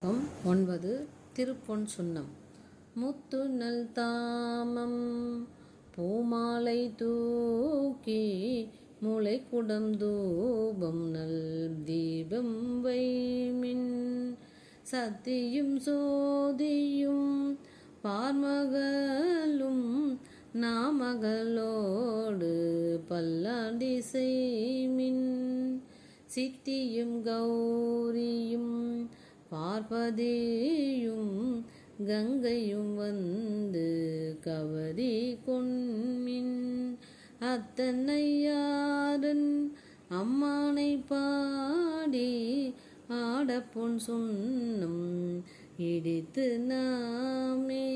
ஒன்பது திருப்பொன் சுண்ணம். முத்து நல் தாமம் பூமாலை தூக்கி மூளை குடம் தூபம் நல் தீபம் வைமின். சத்தியும் சோதியும் பார்மகளும் நாமகளோடு பல்லாண்டி செய்மின். சித்தியும் கௌரியும் பார்ப்பதேயும் கங்கையும் வந்து கவரி கொண்மின். அத்தனையாரன் அம்மானை பாடி ஆடப்பொன் சொன்னும் இடித்து நாமே.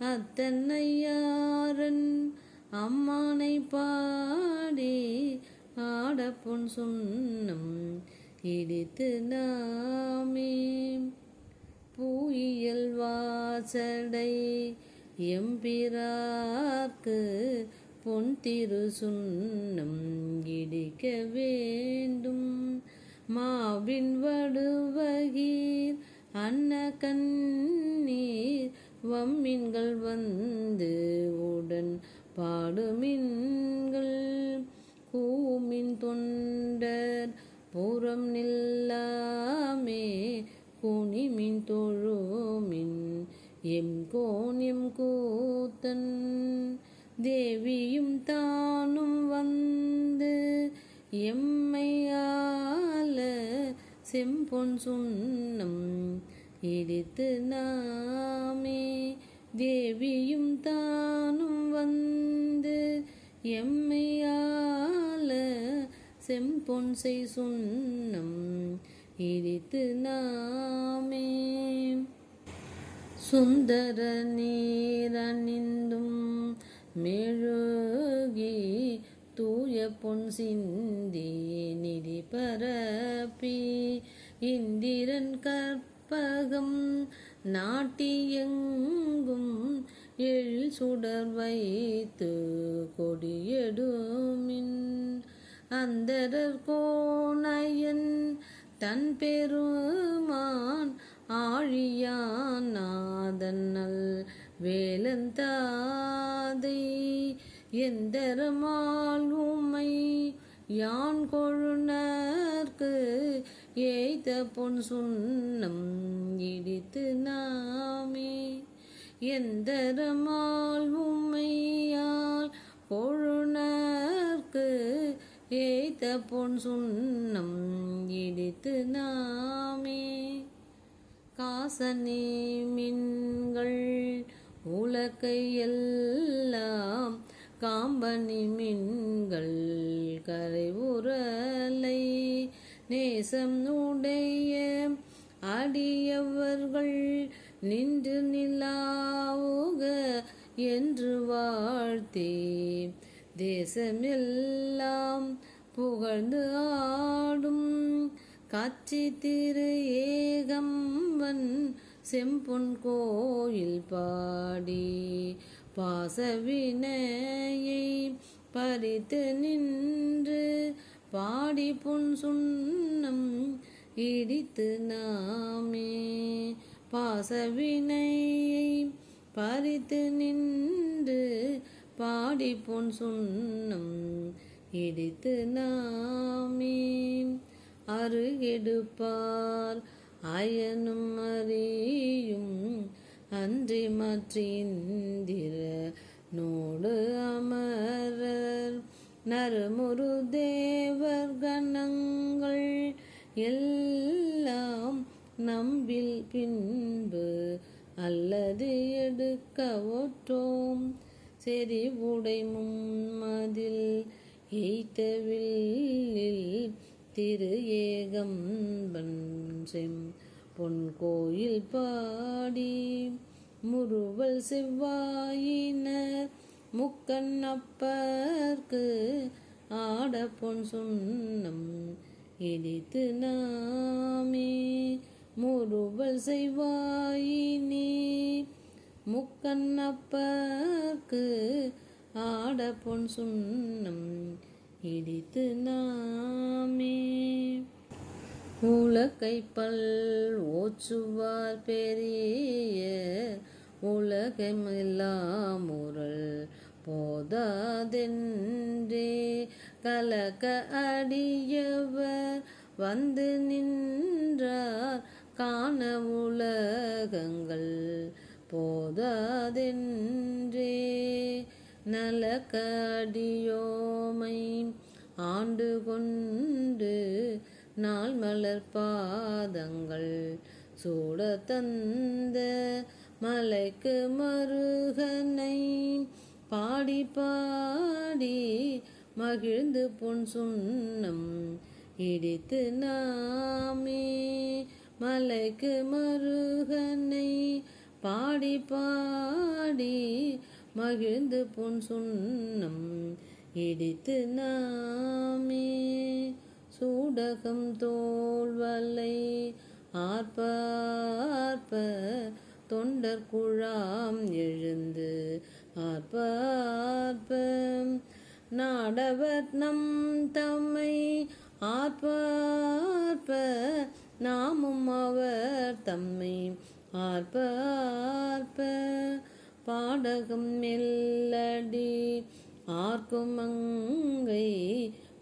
அத்தனையாரன் அம்மானை பாடி ஆடப்பொன் சொன்னும் இடித்து நாமே. பூயியல் வாசடை எம்பிராக்கு பொன் திரு சுண்ணம் இடிக்க வேண்டும். மாவின் வடுவகீர் அன்ன கண்ணீர் வம்மின்கள் வந்து உடன் பாடுமின்கள். கூமின் தொண்டர் புறம் நில்லாமே குனிமின் தொழுமின் எம் கோன் கூத்தன் தேவியும் தானும் வந்து எம்மையால செம்பொன் சுண்ணம் இடித்து நாமே தேவியும் தானும் வந்து எம்மையால செம்பொன் செய் சுண்ணம் இடித்து நாமே. சுந்தர நீரணிந்தும் மெழுகி தூய பொன் சிந்தி நிதி பரப்பி. இந்திரன் கற்பகம் நாட்டியெங்கும் எழில் சுடர் வைத்து கொடியெடுமின். அந்தரர் கோணையன் தன் பெருமான் ஆழியான் நாதன்னல் வேலந்தாதை எந்தரமால் உமை யான் கொழுனர்க்கு ஏய்த்த பொன் சுண்ணம் இடித்து நாமே? எந்தரமால் உம்மையால் கொழுனர்க்கு ஏய்த்த பொன் சுண்ணம் இடித்து நாமே. காசனே மின்கள் உலக்கை எல்லாம் காம்பனி மின்கள் கரை உரலை நேசம் உடைய அடியவர்கள் நின்று நிலாவுக என்று வாழ்த்தே. தேசமெல்லாம் புகழ்ந்து ஆடும் காட்சி திரு ஏகம்பன் செம்பொன் கோயில் பாடி பாசவினையை பறித்து நின்று பாடி பொன் சுண்ணம் இடித்து நாமே. பாசவினையை பறித்து நின்று பாடி பொன் சுண்ணம் இடித்து நாமே அருகெடுப்பார். அயனும் அறியும் அன்றி மற்றிந்திர நோடு அமரர். நறுமுரு தேவர் கணங்கள் எல்லாம் நம்பில் பின்பு அல்லது எடுக்க ஒற்றோம். செறிவுடை மும்மதில் எய்த்தவில்லில் திரு ஏகம்பன் செம் பொன் கோயில் பாடி முருவல் செவ்வாயினர் முக்கண்ணப்பர்க்கு ஆட பொன் சுண்ணம் இடித்து நாமே முருவல் செய்வாயினே முக்கண்ணப்பக்கு ஆட பொன் சுண்ணம் இடித்து நாமே. பல் ஓச்சுவார் பெரிய உலகமெல்லாம் உரல் போதாதென்றே. கலக்க அடியவர் வந்து நின்றார் காண உலகங்கள் போதாதென்றே. நலக்கடியோமை ஆண்டு கொண்டு நாள் மலர் பாதங்கள் சூட தந்த மலைக்கு மருகனை பாடி பாடி மகிழ்ந்து பொன் சுண்ணம் இடித்து நாமே மலைக்கு மருகனை பாடி பாடி மகிழ்ந்து பொன் சுண்ணம் இடித்து நாமே. சூடகம் தோல்வலை ஆர்ப்ப ஆர்ப்ப தொண்டர் குழாம் எழுந்து ஆர்ப்ப ஆர்ப்ப நாடவர் நம் தம்மை ஆர்ப்ப ஆர்ப்ப நாமும் அவர் தம்மை ஆர்ப்ப ஆர்ப்ப பாடகம் மெல்லடி ஆர்க்கும் அங்கை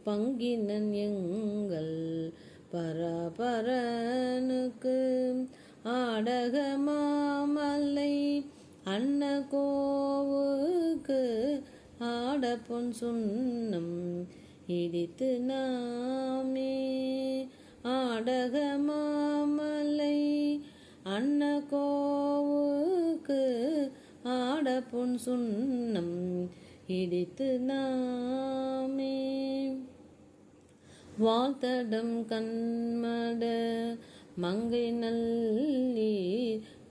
பங்கினன் எங்கள் பரபரனுக்கு. ஆடக மாமல்லை அன்ன கோவுக்கு ஆடப்பொன் பொன் சுண்ணம் இடித்து நாமே. ஆடக மாமலை அன்ன கோவுக்கு ஆட பொன் சுண்ணம் இடித்து நாமே. வாழ்த்தடம் கண்மட மங்கை நல்லி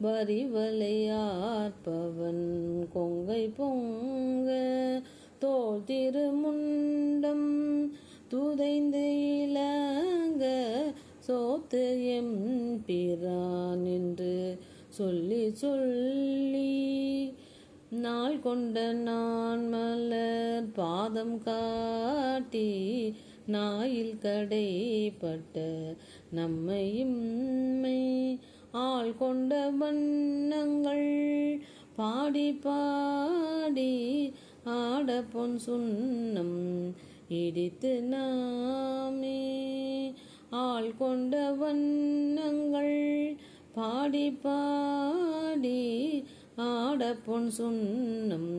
வரிவலையார்ப்பவன் கொங்கை பொங்க தோல் திருமுண்டம் துதைந்து இளங்க சோத்து எம் பிரான் என்று சொல்லி சொல்லி நாள் கொண்ட நான் மலர் பாதம் காட்டி நாயில் கடைப்பட்ட நம்மையும்மை ஆள் கொண்ட வண்ணங்கள் பாடி பாடி ஆட பொன் சுண்ணம் இடித்து நாமே ஆள் கொண்ட வண்ணங்கள் பாடி பாடி ஆட பொன் சுண்ணம்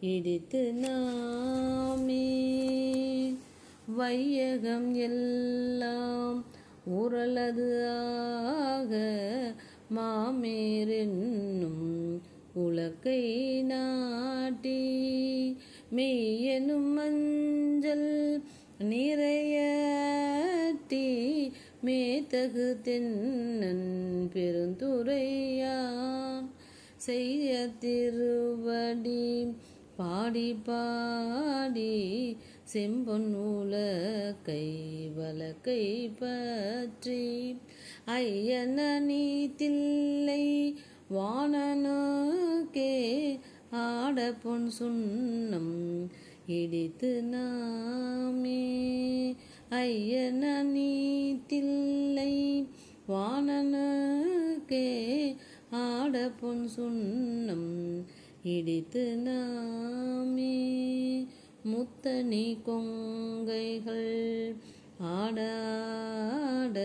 இடித்து நாமே. வையகம் எல்லாம் உரலது ஆக மாமேரென்னும் உலக்கை நாட்டி மெய்யனும் மஞ்சள் நிறைய தீ மேத்தகு தென்னன் பெருந்துரையான் செய்ய திருவடி பாடி பாடி செம்பொன் உலக்கை வலக்கை பற்றி. ஐயன தில்லை வானனுக்கே ஆட பொன் சுண்ணம் இடித்து நாமே. ஐயன நீ தில்லை வானனுக்கே ஆட சுண்ணம் இடித்து நாமே. முத்தனி கொங்கைகள் ஆடாட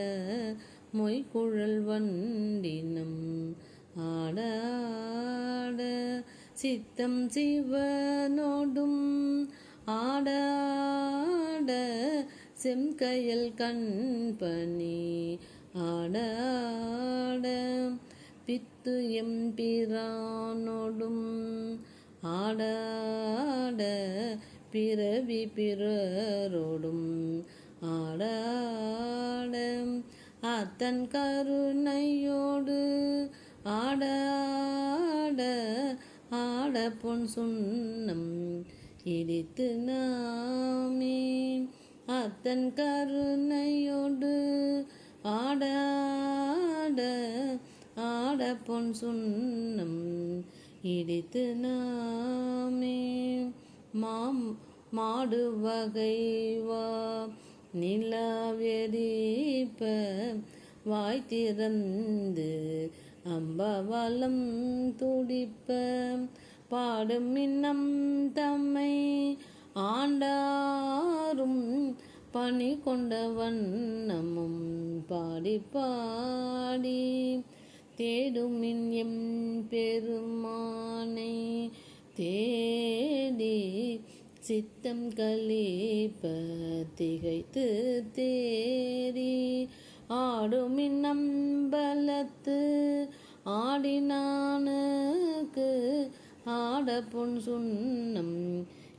மொய்குழல் வண்டினம் ஆடாட சித்தம் சிவனோடும் ஆடாட செம்கையில் கண்பனி ஆடாட. பித்து எம்பிரானோடும் ஆடாட. பிறவி பிறரோடும் ஆடாட. அத்தன் கருணையோடு ஆடாட. ஆட பொன் சுண்ணம் இடித்து நாமே அத்தன் கருணையோடு ஆட ஆட பொன் சுண்ணம் இடித்து நாமே. மாம் மாடு வகைவா நிலாவெறிப்ப வாய் திறந்து அம்பவலம் துடிப்ப. பாடும் இன்னம் தம்மை ஆண்டாரும் பணி கொண்ட வண்ணமும் பாடி பாடி தேடுமின் எம் பெருமானை தேடி சித்தம் கலிப்ப திகைத்து தேறி ஆடுமின் நம்பலத்து ஆடினானுக்கு ஆட பொன் சுண்ணம்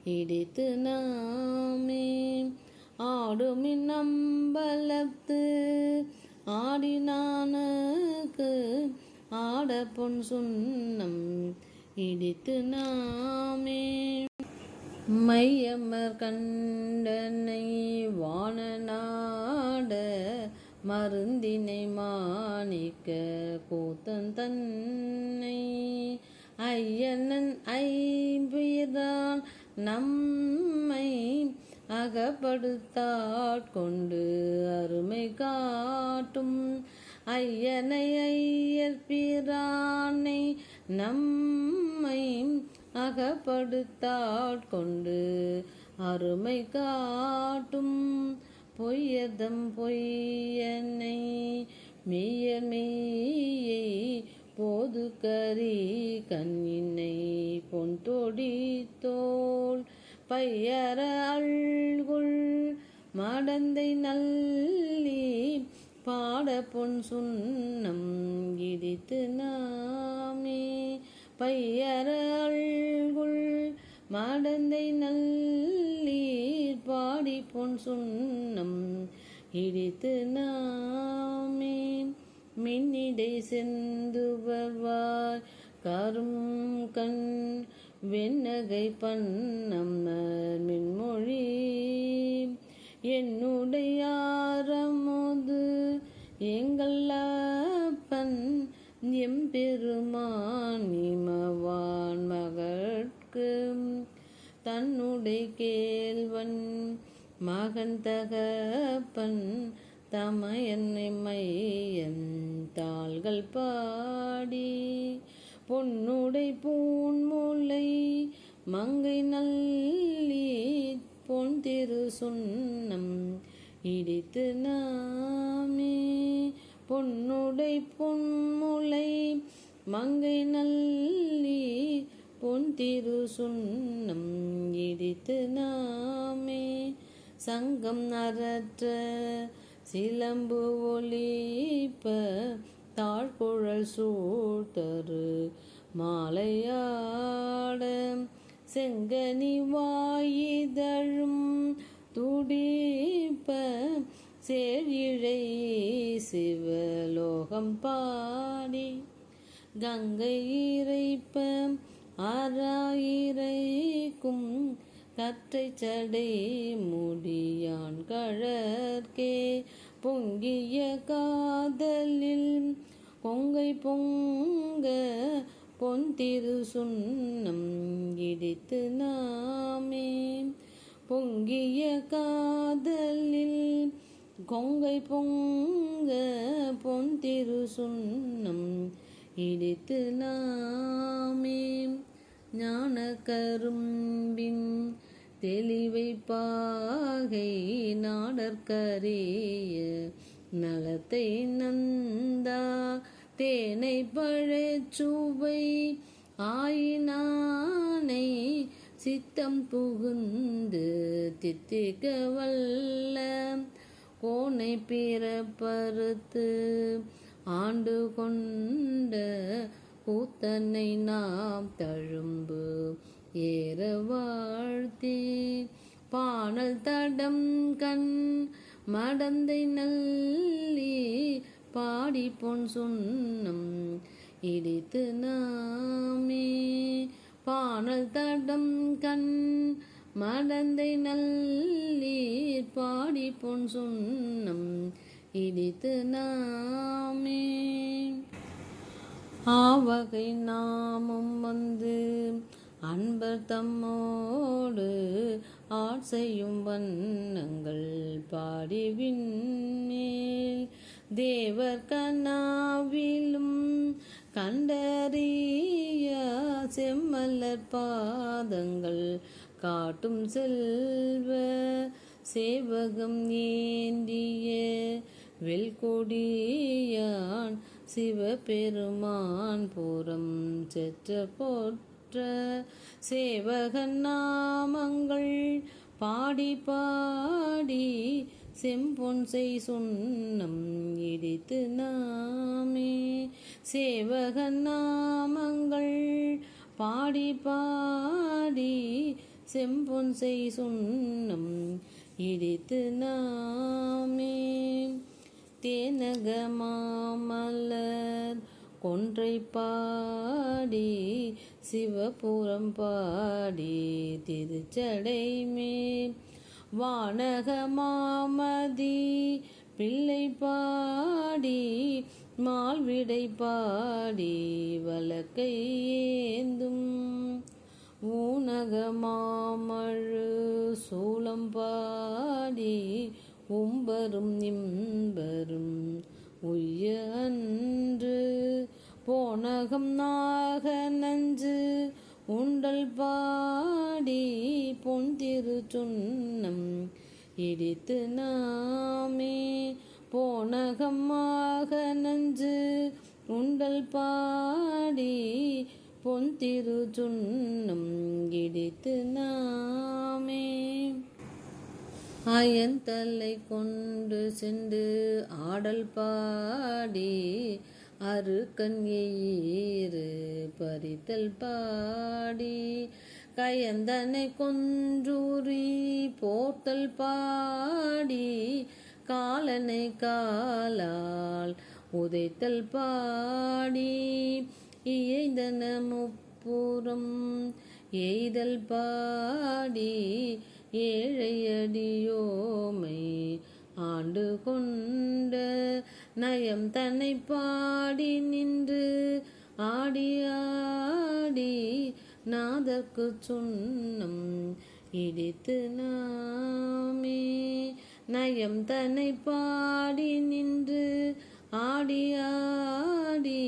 இடித்து நாமே. ஆடும் நம்பலத்து ஆடினானுக்கு ஆட பொன் சுண்ணம். இடித்து நாமே. மையமர் கண்டனை வானநாட மருந்தினை மாணிக்க கூத்தன் தன்னை. ஐயனன் ஐம்பிரான் நம்மை அகப்படுத்தாட்கொண்டு அருமை காட்டும் ஐயனை ஐயர் பிரானை நம்மை அகப்படுத்தாட்கொண்டு அருமை காட்டும் பொய்யதம் பொய்யனை மெய்ய மெய்யை போது கரி கண்ணினை பொன் தொடி பையர அள்குள் மடந்தை நல்லி பாட பொன் சுண்ணம் இடித்து நாமே. பையர அள்குள் மடந்தை நல்லீர் பாடி பொன் சுண்ணம் இடித்து நாமே. மின்னிடை செந்துபவாய் கரும் கண் வெண்ணகை பண்ணம்மர் மின்மொழி. என்னுடையாரமுது எங்கள் அப்பன் எம்பெருமான் இமவான் மகட்கு. தன்னுடைய கேள்வன் மகன் தகப்பன் தமையன்னை மையன் பாடி. பொன்னுடை பூன்முலை மங்கை நல்லி பொன் திரு சுண்ணம் இடித்து நாமே. பொன்னுடை பொன்முலை மங்கை நல்லி பொன் திரு சுண்ணம் இடித்து நாமே. சங்கம் நரற்ற சிலம்பு ஒளிப்ப தாழ்குழல் சூழ்த்தரு மாலையாட செங்கனி வாயிதழும் துடிப்ப சேழிழை சிவலோகம் பாடி கங்கை இறைப்ப ஆறாயிரைக்கும் கற்றை சடை முடியான் கழற்கே பொங்கிய காதல் கொங்கை பொங்க பொன் திரு சுண்ணம் இடித்து நாமே. பொங்கிய காதலில் கொங்கை பொங்க பொன் திரு சுண்ணம் இடித்து நாமே. ஞான கரும்பின் தெளிவை பாகை நாடற்கரிய நலத்தை நந்தா தேனை பழச்சுவை ஆயினானை சித்தம் புகுந்து தித்திக்க வல்ல. கோனை பிறப்பறுத்து ஆண்டு கொண்ட கூத்தனை நாம் தழும்பு ஏற வாழ்த்தி. பானல் தடம் கண் மடந்தை நல்லி பாடி பொன் சுண்ணம் இடித்து நாமே. பாடல் தடம் கண் மடந்தை நல்லீர் பாடி பொன் சுண்ணம் இடித்து நாமே. ஆவகை நாமும் வந்து அன்பர் தம்மோடு ஆட்சையும் வண்ணங்கள் பாடிவின் மேல் தேவர் கண்ணாவிலும் கண்டறிய செம்மலர் பாதங்கள் காட்டும் செல்வ சேவகம் ஏந்திய வெல்கொடியான் சிவபெருமான் புறம் செற்ற போற்ற சேவகன் நாமங்கள் பாடி பாடி செம்பொன் செய் சுண்ணம் இடித்து நாமே. சேவக நாமங்கள் பாடி பாடி செம்பொன் செய் சுண்ணம் இடித்து நாமே. தேனக மாமலர் கொன்றை பாடி சிவபுரம் பாடி திருச்சடைமே வானக மாமதி பிள்ளை பாடி மால்விடை பாடி வழக்கை ஏந்தும். ஊனக மாமழு சூளம் பாடி உம்பரும் நிம்பரும் உய்ய அன்று போனகம் நாக நஞ்சு உண்டல் பாடி பொன் திரு இடித்து நாமே. போனகமாக நஞ்சு உண்டல் பாடி பொன் திரு இடித்து நாமே. அயன் தலை கொண்டு சென்று ஆடல் பாடி அரு எயிறு பறித்தல் பாடி கயந்தனை கொன்றூரி போர்த்தல் பாடி காலனை காலால் உதைத்தல் பாடி இயைந்தன முப்புறம் எய்தல் பாடி ஏழையடியோமை ஆண்டு கொண்ட நயம் தன்னை பாடி நின்று ஆடி ஆடி நாதற்கு சுண்ணம் இடித்து நாமே. நயம் தன்னை பாடி நின்று ஆடி ஆடி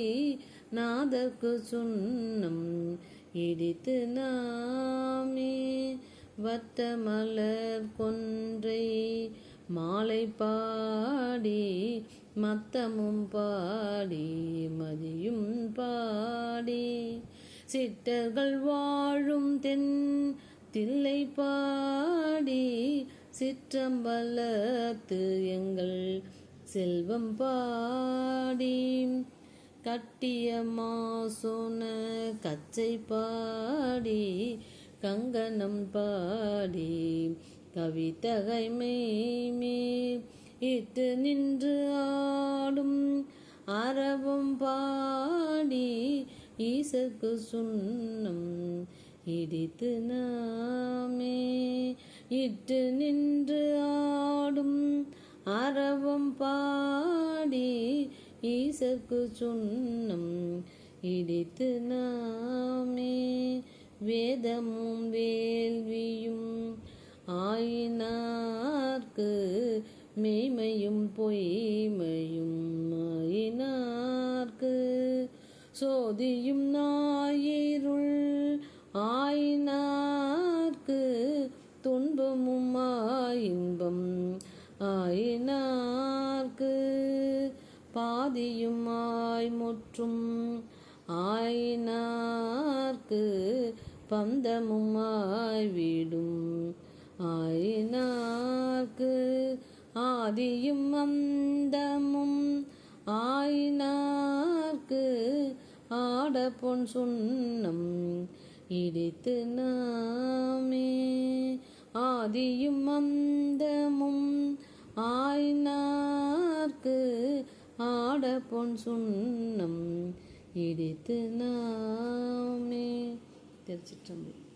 நாதற்கு சுண்ணம் இடித்து நாமே. வத்த மலர் கொன்றை மாலை பாடி மத்தமும் பாடி மதியும் பாடி. சிட்டர்கள் வாழும் தென் தில்லை பாடி சிற்றம்பலத்து எங்கள் செல்வம் பாடி. கட்டிய மாசோன கச்சை பாடி கங்கணம் பாடி கவித்தகை மேல் இட்டு நின்று ஆடும் அறவும் பாடி ஈசக்கு சுண்ணம் இடித்து நாமே. இட்டு நின்று ஆடும் அரவம் பாடி ஈசற்கு சுண்ணம் இடித்து நாமே. வேதமும் வேள்வியும் ஆயினார்க்கு மெய்மையும் பொய்மையும் ஆயினார்க்கு சோதியும் நாயிருள் ஆயினார்க்கு. துன்பமும் இன்பம் ஆயினார்க்கு. பாதியும் ஆய் முற்றும் ஆயினார்க்கு. பந்தமும் ஆய்விடும் ஆயினார்க்கு. ஆதியும் அந்தமும் ஆயினார்க்கு ஆட பொன் சுண்ணம் இடித்து நாமே. ஆதியும் அந்தமும் ஆயினார்க்கு ஆட பொன் சுண்ணம் இடித்து நாமே. திருச்சிற்றம்பலம்.